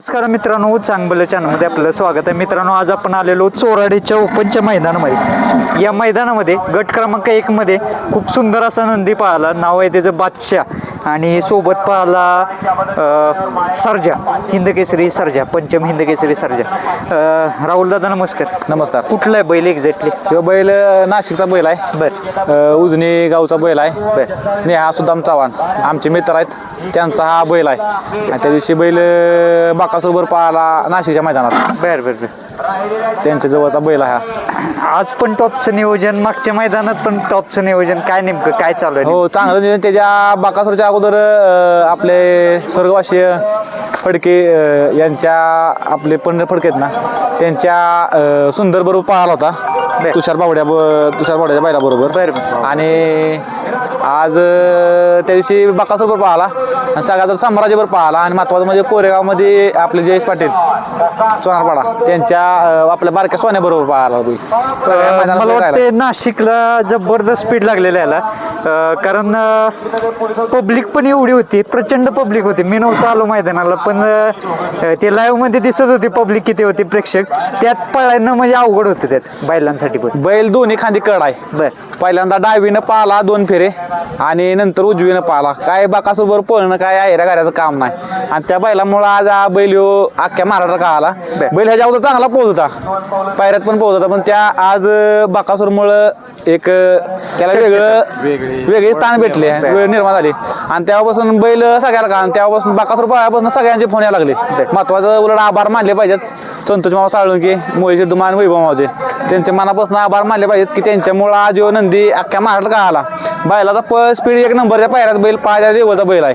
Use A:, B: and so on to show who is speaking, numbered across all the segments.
A: नमस्कार मित्रांनो चांगलं चॅनलमध्ये आपलं स्वागत आहे. मित्रांनो आज आपण आलेलो चोराडीच्या ओपनच्या मैदानामध्ये. या मैदानामध्ये गट क्रमांक एकमध्ये खूप सुंदर असा नंदी पाहिला नाव आहे त्याचं बादशाह. आणि सोबत पाहिला सर्जा हिंदकेसरी सर्जा पंचम हिंदकेसरी सर्जा. राहुल दादा नमस्कार.
B: नमस्कार.
A: कुठला आहे बैल एक्झॅक्टली
B: तो बैल नाशिकचा बैल आहे.
A: बर.
B: उजनी गावचा बैल आहे.
A: बर.
B: स्नेहा सुदाम चव्हाण आमचे मित्र आहेत. त्यांचा हा बैल आहे. आणि त्या दिवशी बैल बाकासोबर पाहिला नाशिकच्या मैदानात.
A: बर बर बर.
B: त्यांच्या जवळचा बैल हा.
A: आज पण टॉपचं नियोजन मागच्या मैदानात पण टॉपचं नियोजन. काय नेमकं काय चालू आहे?
B: हो चांगलं नियोजन. त्याच्या बाकासोरच्या अगोदर अ, आपले स्वर्गवासी फडके यांच्या आपले पंढर फडके आहेत ना त्यांच्या सुंदर बरोबर पाहिला
A: बर.
B: होता तुषार बावड्या तुषार बावड्याच्या बैलाबरोबर
A: बर बर
B: आणि आज त्या दिवशी बकासोबर पाहिला आणि सगळ्यात साम्राज्यभर पाहिला आणि महत्वाचं म्हणजे कोरेगावमध्ये आपले जयेश पाटील सोनारपाडा त्यांच्या आपल्या बारक्या सोन्याबरोबर पाहिला. सगळ्या मैदानात
A: मला. वाटते नाशिकला जबरदस्त स्पीड लागलेला याला कारण पब्लिक पण एवढी होती प्रचंड पब्लिक होती मी नव्हतो आलो मैदानाला पण अं, ते लाईव्हमध्ये दिसत होती पब्लिक किती होती प्रेक्षक. त्यात पळायनं म्हणजे अवघड होतं त्यात बैलांसाठी पण.
B: बैल दोन्ही खांदी कड आहे
A: बर.
B: पहिल्यांदा डावीनं पाहिला दोन फेरे. आणि नंतर उजवीनं पाहिला काय बाकासोबर पळणं काय आहे गाड्याचं काम नाही. आणि त्या बैलामुळं आज हा बैल ह्यो अख्ख्या महाराष्ट्रात का आला. बैल ह्याच्या अगोदर चांगला पोहोच होता. पायऱ्यात पण पोहोच होता. पण त्या आज बाकासोरमुळं एक त्याला वेगळं वेगळी. ताण भेटले. वेळ निर्माण झाली. आणि तेव्हापासून बैल सगळ्याला का आणि तेव्हापासून बाकासूर पळापासून सगळ्यांचे फोन यायला लागले. महत्वाचं उलट आभार मानले पाहिजेत. संतोष मामा साळुंके मोहिशे दुमान वैभव मावचे त्यांच्या मनापासून आभार मानले पाहिजेत की त्यांच्यामुळं आज नंदी अख्ख्या महाराष्ट्रात का आला बैलाचा प स्पीड एक नंबरच्या पायऱ्यात बैल पायऱ्या देवचा बैल आहे.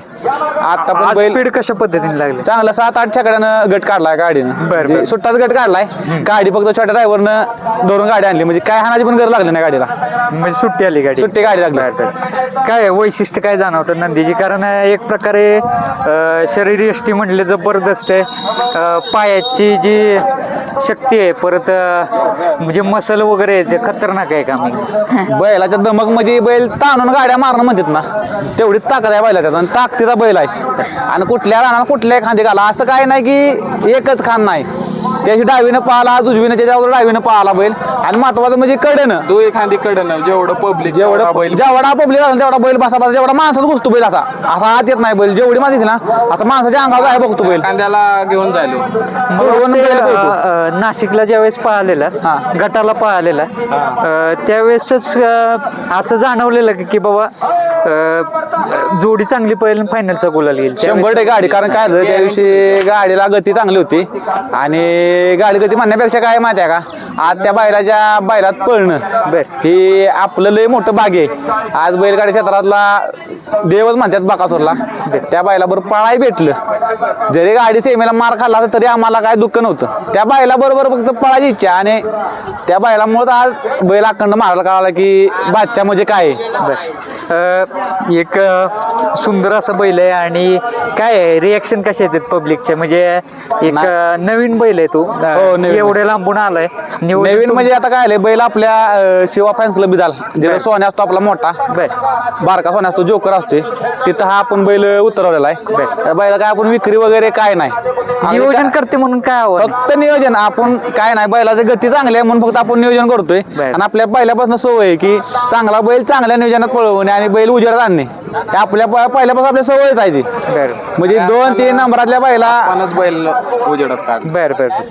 B: आता पण बैल
A: स्पीड कशा पद्धतीने लागली?
B: चांगला सात आठ छकड्यानं गट काढलाय गाडीनं.
A: बर, बर.
B: म्हणजे सुट्टाच गट काढलाय. गाडी फक्त छोट्या ड्रायव्हरनं धरून गाडी आणली. म्हणजे काय हाणाची पण गरज लागली नाही गाडीला.
A: म्हणजे सुट्टी आली गाडी.
B: सुट्टी गाडी लागली.
A: बर, बर. काय वैशिष्ट्य काय जाणवतं नंदीची? कारण अं, एक प्रकारे अं, शरीर यष्टी म्हणले जबरदस्त आहे. अं, पायाची जी शक्ती आहे. परत अं, म्हणजे मसल वगैरे आहे ते खतरनाक आहे का मी
B: बैलाच्या दमकमध्ये बैल ताणून गाड्या मारणं म्हणतात ना. तेवढी ताकद आहे बैलाच्यात आणि ताकदीचा बैल आहे. आणि कुठल्या राहणार कुठल्या खांदे घाला. असं काय नाही की एकच खान नाही. त्याशी डावीनं पाहिला उजवीनं त्याच्यावर डावीनं पाहिला बैल. आणि महत्वाचं म्हणजे कडेनं.
C: तू एखादी कडन जेवढं पब्लिक
B: जेवढं
C: बैल.
B: जेवढा पब्लिक झाला तेवढा बैल बसा बसा. जेवढा माणसाचा घुसतो बैल असा. असा आत येत नाही बैल. जेवढी माणसं येते ना असं माणसाच्या अंगावर आहे बघतो बैल.
C: कांद्याला घेऊन जायलो.
B: बैल पळतो.
A: अं, नाशिकला ज्यावेळेस पळालेला
B: हा.
A: गटाला पळालेला अं, त्यावेळेसच अं, असं जाणवलेलं की- की बाबा अं, जोडी चांगली पळेल फायनलचा गोलाल येईल
B: शंभर टक्के गाडी कारण काय झालं त्या दिवशी गाडीला गती चांगली होती. आणि गाडी गती म्हणण्यापेक्षा काय माहिती आहे का? आज त्या बैलाच्या बैलात पळणं. हे आपलं लय मोठं भाग आहे. आज बैलगाडी क्षेत्रातला देवच म्हणतात बाकासोरला. त्या बैलाबरोबर पळाय भेटलं. जरी गाडी सेमेला मार खाल्ला असता तरी आम्हाला काय दुःख नव्हतं. त्या बैला बरोबर फक्त पळायची इच्छा आणि त्या बैलामुळे आज बैल अखंड मारायला कळाला की बादशा म्हणजे काय? आहे.
A: अं, एक सुंदर असं बैल आहे आणि काय रिॲक्शन कसे येतात पब्लिकचे म्हणजे एक नवीन बैल आहे तो.
B: हो, नवीन.
A: एवढे लांबून आलाय. निवडून
B: नवीन म्हणजे आता काय आलंय बैल आपल्या अं, शिवा फॅन्स क्लब झाला जिथे सोन्या असतो आपला मोठा.
A: बर.
B: बारका सोन्या असतो जोकर असतोय. तिथं हा आपण बैल उतरवलेला आहे. त्या बैला काय आपण विक्री वगैरे काय नाही. आणि
A: नियोजन करते म्हणून काय आहे?
B: फक्त नियोजन. आपण काय नाही बैलाची गती चांगली आहे म्हणून फक्त आपण नियोजन करतोय.
A: बर.
B: आणि आपल्या पहिल्यापासून सवय आहे की चांगला बैल चांगल्या नियोजनात पळवणे आणि बैल उजेडात आणणे. हे आपल्या प- पहिल्यापासून आपल्या सवयच आहे ती.
A: बर.
B: म्हणजे दोन तीन नंबरातल्या
C: आपणच बैल उजेडात काढ.
A: बर बर बर.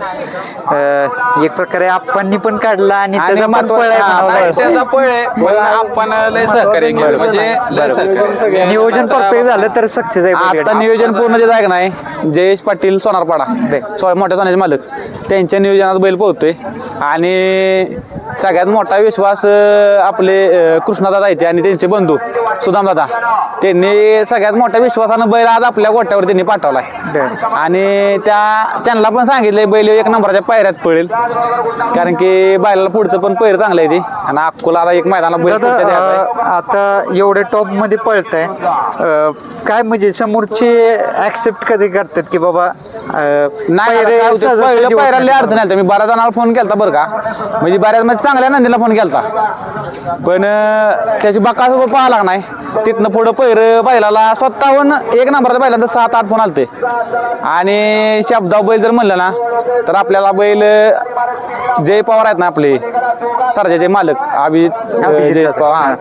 A: अं, एक प्रकारे आप्पांनी पण काढला आणि
B: आणि
A: त्याचा पण
B: महत्व-
A: पळ आहे
B: हा,
A: म्हणावं
B: नाही,
A: लागेल.
C: त्याचा पळ आहे पण आपण लय सहकार्य केलं. म्हणजे लय सहकार्य
A: नियोजन परफेक्ट झालं तर सक्सेस आहे
B: आता
A: बैलगाडी.
B: नियोजन पूर्ण जे आहे का नाही? जयेश पाटील सोनारपाडा. सो- मोठ्या सोन्याचे मालक. त्यांच्या नियोजनात बैल पोहतोय आणि सगळ्यात मोठा विश्वास अं, आपले अं, कृष्णादादा आहेत आणि त्यांचे बंधू. सुदामदादा त्यांनी सगळ्यात मोठ्या विश्वासानं बैल आज आपल्या गोट्यावर त्यांनी पाठवलाय. आणि त्या त्यांना पण सांगितलंय बैल एक नंबराच्या पायऱ्यात पळेल. कारण की बैलाला पुढचं पण पैर चांगलं आहे ते. आणि अक्कोला एक मैदानाला
A: दादा
B: आहे.
A: आता एवढे टॉपमध्ये पळताय. अं, काय म्हणजे समोरचे ऍक्सेप्ट कधी करतात की बाबा
B: नाही. लय अडचण आली मी बऱ्याच जणांना फोन केलता बरं का. म्हणजे बऱ्याच म्हणजे चांगल्या नंदीला फोन केलता. पण त्याची बकासोबत पाहा लागणार तिथनं पुढं पैर बैलाला स्वतःहून एक नंबरचा बैलांचा सात आठ फोन आलते. आणि शब्दाव बैल जर म्हणलं ना तर आपल्याला बैल जय पवार आहेत ना आपले. सरजाचे मालक अभिजित. पवार हा,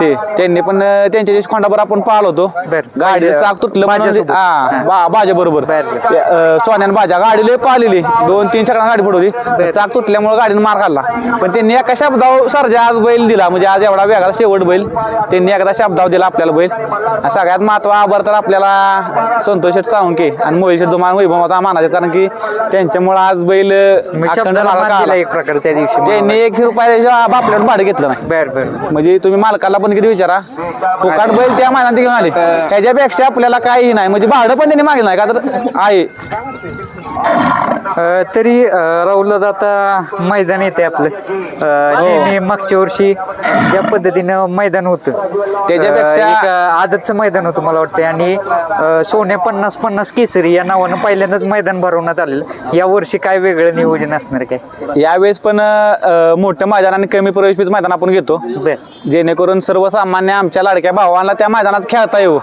B: ते त्यांनी पण त्यांच्या दिवशी खोंडाभर आपण पाहिलो होतो.
A: बरं.
B: गाडी चाक तुटलं म्हणून
A: बाजासोबत.
B: हा बा बाजा बरोबर.
A: बरं, बरं.
B: सोन्यान बाजा. गाडी लय पाहिलेली. दोन तीन चक्रांना गाडी पडवली चाक तुटल्यामुळे गाडीने मार खाल्ला. पण त्यांनी एका शब्दाव सरजा आज बैल दिला. म्हणजे आज एवढा वेगळा शेवट बैल. त्यांनी एकदा शब्दाव दिला आपल्याला बैल. आणि सगळ्यात महत्त्व आभार तर आपल्याला संतोष शेठ सावंके आणि मोहित शेठ दुमान वैभवाचा मानाचे कारण की त्यांच्यामुळे आज बैल
A: मी
B: अखंड
A: शब्दाला
B: नारळ
A: मान
B: काढला.
A: दिला एक प्रकारे त्या दिवशी.
B: त्यांनी एक रुपया आपल्याला भाडं घेतलं नाही.
A: बर बर.
B: म्हणजे तुम्ही मालकाला पण किती विचारा. फुकाट बैल त्या मैदानात घेऊन आले. ह्याच्यापेक्षा आपल्याला काही नाही. म्हणजे भाडं पण त्यांनी मागलं नाही का तर आहे.
A: अ, तरी अ, राहुल दादा आता मैदान येते आपलं. अ, नेहमी मागच्या वर्षी ज्या पद्धतीनं मैदान होतं.
B: त्याच्यापेक्षा-
A: अ, एक अ, आदतचं मैदान होतं मला वाटतं आणि अ, सोन्या पन्नास पन्नास केसरी या नावानं पहिल्यांदाच मैदान भरवण्यात आलेलं. या वर्षी काय वेगळं नियोजन असणार काय?
B: यावेळेस पण अं, मोठं मैदान आणि कमी प्रवेश मैदान आपण घेतो. जेणेकरून सर्वसामान्य आमच्या लाडक्या भावांना त्या मैदानात खेळता येऊ.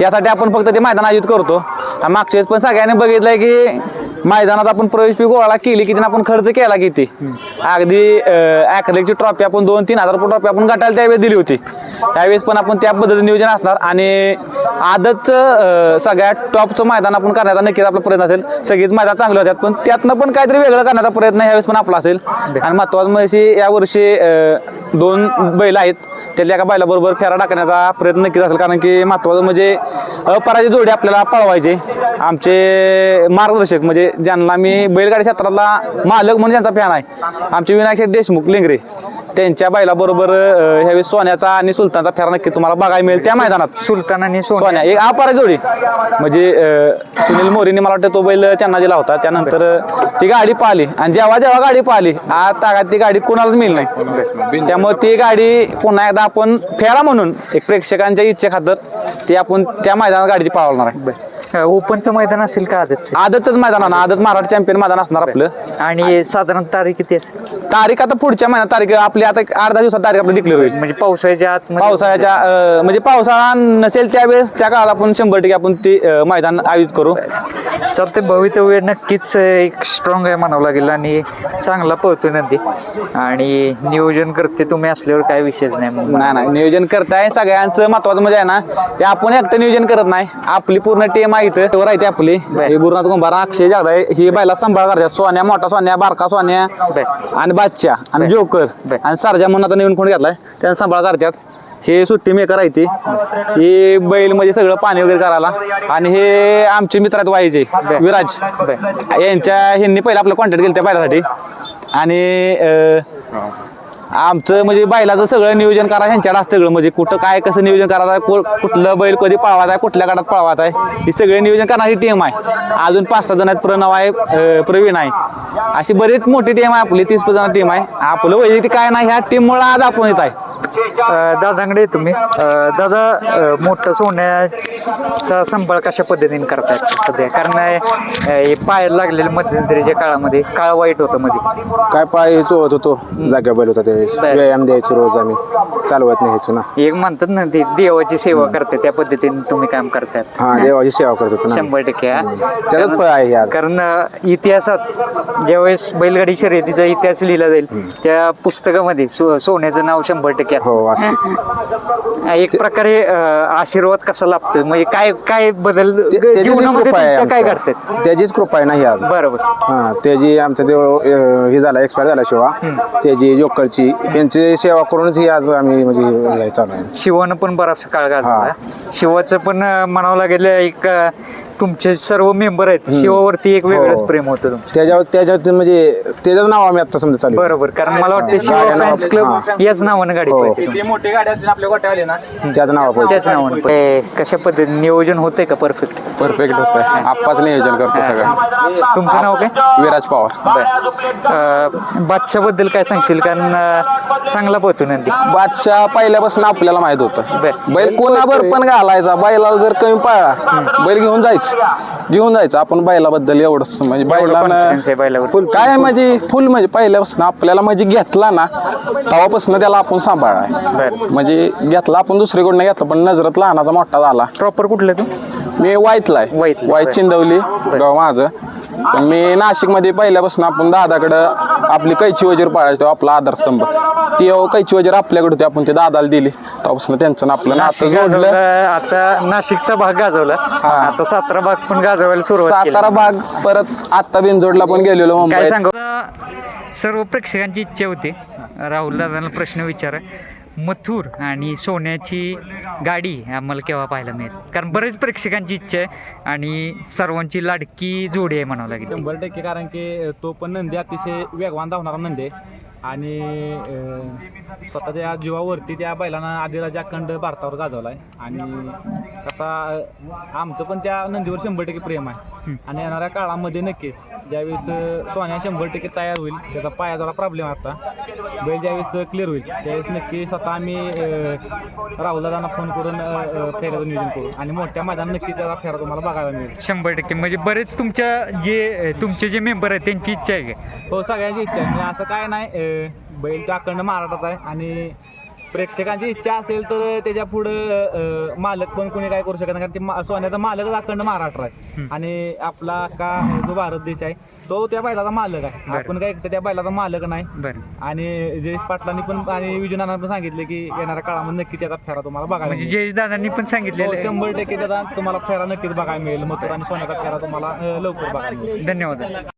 B: यासाठी आपण फक्त ते मैदान आयोजित करतो. आणि मागच्या वेळेस पण सगळ्यांनी बघितलंय की मैदानात आपण प्रवेश फी गोळा केली किती आणि आपण खर्च केला किती? अगदी ॲक्रेलिकची ट्रॉफी आपण दोन तीन हजार रुपये ट्रॉफी आपण गटायला त्यावेळेस दिली होती. त्यावेळेस पण आपण त्या पद्धतीने नियोजन असणार आणि आदतचं अं, सगळ्यात टॉपचं मैदान आपण करण्याचा नक्कीच आपला प्रयत्न असेल. सगळीच मैदान चांगले होत्यात पण त्यातनं पण काहीतरी वेगळं करण्याचा प्रयत्न यावेळेस पण आपला असेल. आणि महत्वाचं म्हणजे यावर्षी दोन बैल आहेत. त्यातल्या एका बैलाबरोबर फेरा टाकण्याचा प्रयत्न नक्कीच असेल. कारण की महत्वाचं म्हणजे अपराजित जोडी आपल्याला पळवायचे. आमचे मार्गदर्शक म्हणजे ज्यांना मी बैलगाडी क्षेत्रातला मालक म्हणून ज्यांचा फॅन आहे. आमचे विनायक देशमुख लिंगरे. त्यांच्या बैलाबरोबर अं, ह्यावेळेस सोन्याचा आणि सुलतानचा फेरा नक्की तुम्हाला बघायला मिळेल त्या मैदानात.
A: सुलतान आणि
B: सोन्या.
A: सोन्या
B: एक अपार जोडी. म्हणजे अं, सुनील मोरेंनी मला वाटतं तो बैल त्यांना दिला होता. त्यानंतर अं, ती गाडी पाहिली. आणि जेव्हा जेव्हा गाडी पाहिली तागात ती गाडी कोणालाच मिळली नाही. त्यामुळे ती गाडी पुन्हा एकदा आपण फेरा म्हणून एक प्रेक्षकांच्या इच्छे खातर ती आपण त्या मैदानात गाडी पाळवणार आहे.
A: ओपनचं मैदान असेल का आदतचं?
B: आदतच मैदान ना. आदत महाराष्ट्र चॅम्पियन मैदान असणार आपलं.
A: आणि साधारण तारीख किती असेल?
B: तारीख आता पुढच्या महिन्यात तारीख आपली आता एक अर्धा दिवसात तारीख आपली डिक्लेअर होईल.
A: म्हणजे पावसाळ्याच्या आत
B: पावसाळ्याच्या अं, म्हणजे पावसाळा नसेल त्यावेळेस त्या काळात आपण शंभर टक्के आपण ते अं, मैदान आयोजित करू.
A: चालते भवितव्य नक्कीच एक स्ट्रॉंग आहे म्हणावं लागेल आणि चांगला पळतो नंदी. आणि नियोजन करते तुम्ही असल्यावर काय विषयच नाही मग.
B: नाही नाही नियोजन करताय सगळ्यांचं महत्वाचं म्हणजे आहे ना ते आपण एकटं नियोजन करत नाही. आपली पूर्ण टीम आहे. इथं. राहते आपली. हे गुरुनाथ कुंभार अक्षय जागदाय ही बैला सांभाळ करतात. सोन्या मोठा सोन्या बारका सोन्या. आणि बादशा आणि जोकर. आणि सरजा म्हणून आता नवीन कोण घेतलाय त्यांना सांभाळ करतात. हे सुट्टी मेकर आहे ती. हे बैल म्हणजे सगळं पाणी वगैरे करायला. आणि हे आमचे मित्र आहेत वाईचे विराज. यांच्या ह्यांनी पहिला आपलं कॉन्टॅक्ट केलं त्या बैलासाठी. आणि आमचं म्हणजे बैलाचं सगळं नियोजन करा ह्यांच्याकडे असतं सगळं. म्हणजे कुठं काय कसं नियोजन करायचं आहे कुठलं बैल कधी पळवायचा आहे कुठल्या गाडात पळवायचा आहे ही सगळे नियोजन करणारी टीम आहे. अजून पाच सहा जण आहेत प्रणव आहे प्रवीण आहे. अशी बरीच मोठी टीम आहे आपली तीस जण टीम आहे. आपलं वैयक्तिक काय नाही ह्या टीममुळे आज आपण येत आहे.
A: दादांकडे तुम्ही. दादा मोठं सोन्याचा सांभाळ कशा पद्धतीने करतायत सध्या? कारण हे पायाला लागलेलं मध्यंतरीच्या काळामध्ये काळ वाईट होतं मध्ये
D: काय पाय चोळत होतो जाग्या बैल होता त्यावेळेस.
A: बर.
D: व्यायाम द्यायचो रोज आम्ही. चालवत न्यायचो ना.
A: एक म्हणतात ना ते देवाची सेवा करते त्या पद्धतीने तुम्ही काम करतायत.
D: हा देवाची सेवा करत होतो ना
A: शंभर टक्के हा.
D: त्याचंच फळ आहे हे आज.
A: कारण अं, इतिहासात ज्यावेळेस बैलगाडी शर्यतीचा इतिहास लिहिला जाईल त्या पुस्तकामध्ये सो- सोन्याचं नाव शंभर टक्के असतं.
D: हो असतेच
A: एक प्रकारे आशीर्वाद कसा लाभतोय? म्हणजे काय काय बदल जीवनामध्ये काय. घडतात?
D: त्याचीच कृपा आहे ना ही आज.
A: बरोबर.
D: हा त्याची आमचा जो हे झाला एक्सपायर झाला शिवा त्याची जोकरची यांची सेवा करूनच ही आज आम्ही म्हणजे हे चालू आहे.
A: शिवानं पण बराचसा काळ
D: हा.
A: शिवाचं पण म्हणावं लागेल एक तुमचे सर्व मेंबर आहेत. शिवावरती एक वेगळंच
D: हो.
A: प्रेम होतं तुमचं.
D: त्याच्यावर त्याच्यात म्हणजे त्याच्याच नाव आम्ही आता समजा चालू.
A: बरोबर. कारण मला वाटतं शिवा फॅन्स क्लब. याच नावानं गाडी
D: हो.
A: पळते तुमची.
B: ती मोठी गाडी असली आपल्या गोट्यावाली ना
D: त्याच नाव
A: त्याच नावानं पळते. कशा पद्धतीने नियोजन होतंय का परफेक्ट
C: परफेक्ट होत आहे आप्पाच नियोजन करतो सगळं.
A: तुमचं नाव काय?
C: विराज पवार.
A: बादशाहबद्दल काय सांगशील? कारण अं, चांगला पळतो नंदी.
C: बादशाह पहिल्यापासून आपल्याला माहीत होतं.
A: बर.
C: बैल कोणावर पण घालायचा. बैलाला जर कमी पळला बैल घेऊन जायचं. घेऊन जायचं. आपण बैलाबद्दल एवढंच. म्हणजे
A: confidence आहे बैलावर.
C: फुल काय म्हणजे फुल म्हणजे पहिल्यापासून आपल्याला म्हणजे घेतला ना तेव्हापासून त्याला आपण सांभाळाय.
A: बरं.
C: म्हणजे घेतला आपण दुसरीकडनं घेतला पण नजरत लहानाचा मोठा झाला.
A: प्रॉपर कुठलं तू?
C: मी वाईतला आहे.
A: वाईतला,
C: वाईत
A: बरं.
C: चिंदवली गाव माझं. पण मी नाशिकमध्ये पहिल्यापासून आपण दादाकडं आपली कैची वजीर पाळायचो आपला आधारस्तंभ. ती कैची वजीर आपल्याकडे होती आपण ते दादाला दिली. तेव्हापासून त्यांचं आपलं नातं
A: नाशिक
C: जोडलं.
A: आता नाशिकचा भाग गाजवला. आता सातारा भाग पण गाजवायला सुरुवात केली.
C: सातारा भाग परत आत्ता बिनजोडला पण गेलेलो
A: काय सांगू? सर्व प्रेक्षकांची इच्छा होती. राहुल दादांना प्रश्न विचारा. मथुर आणि सोन्याची गाडी आम्हाला केव्हा पाहायला मिळेल? कारण बरेच प्रेक्षकांची इच्छा आहे आणि सर्वांची लाडकी जोडी आहे म्हणावं लागेल
B: शंभर टक्के कारण की तो पण नंदी अतिशय वेगवान धावणारा नंदी आहे. आणि स्वतःच्या जीवावरती त्या बैलांना आदिराजा अखंड भारतावर गाजवला आहे आणि अं, आमचं पण त्या नंदीवर शंभर टक्के प्रेम आहे. आणि येणाऱ्या काळामध्ये नक्कीच ज्यावेळेस सोन्या शंभर टक्के तयार होईल त्याचा पाया जरा प्रॉब्लेम आता. बैल ज्यावेळेस क्लिअर होईल त्यावेळेस नक्की स्वतः आम्ही राहुलदादांना फोन करून फेऱ्याचं नियोजन करू. आणि मोठ्या मैदान नक्कीच त्याचा फेरा तुम्हाला बघायला मिळेल.
A: शंभर टक्के. म्हणजे बरेच तुमच्या जे तुमचे जे मेंबर आहेत त्यांची इच्छा आहे का?
B: हो सगळ्यांची इच्छा आहे. म्हणजे असं काय नाही बैल तर अखंड महाराष्ट्रात आहे. आणि प्रेक्षकांची इच्छा असेल तर त्याच्या पुढं मालक पण कोणी काय करू शकत नाही. कारण ते सोन्याचा मालकच अखंड महाराष्ट्र आहे. आणि आपला का जो भारत देश आहे तो त्या बैलाचा मालक आहे. आपण काय त्या बैलाचा मालक नाही. आणि जयेश पाटलांनी पण आणि विजयनाना पण सांगितले की येणाऱ्या काळामध्ये नक्की त्याचा फेरा तुम्हाला बघायला
A: म्हणजे. जयेश दादांनी पण
B: हो,
A: सांगितलेलं आहे.
B: शंभर टक्के त्याचा तुम्हाला फेरा नक्कीच बघायला मिळेल. मथुर आणि सोन्याचा फेरा तुम्हाला लवकर बघायला मिळेल.
A: धन्यवाद.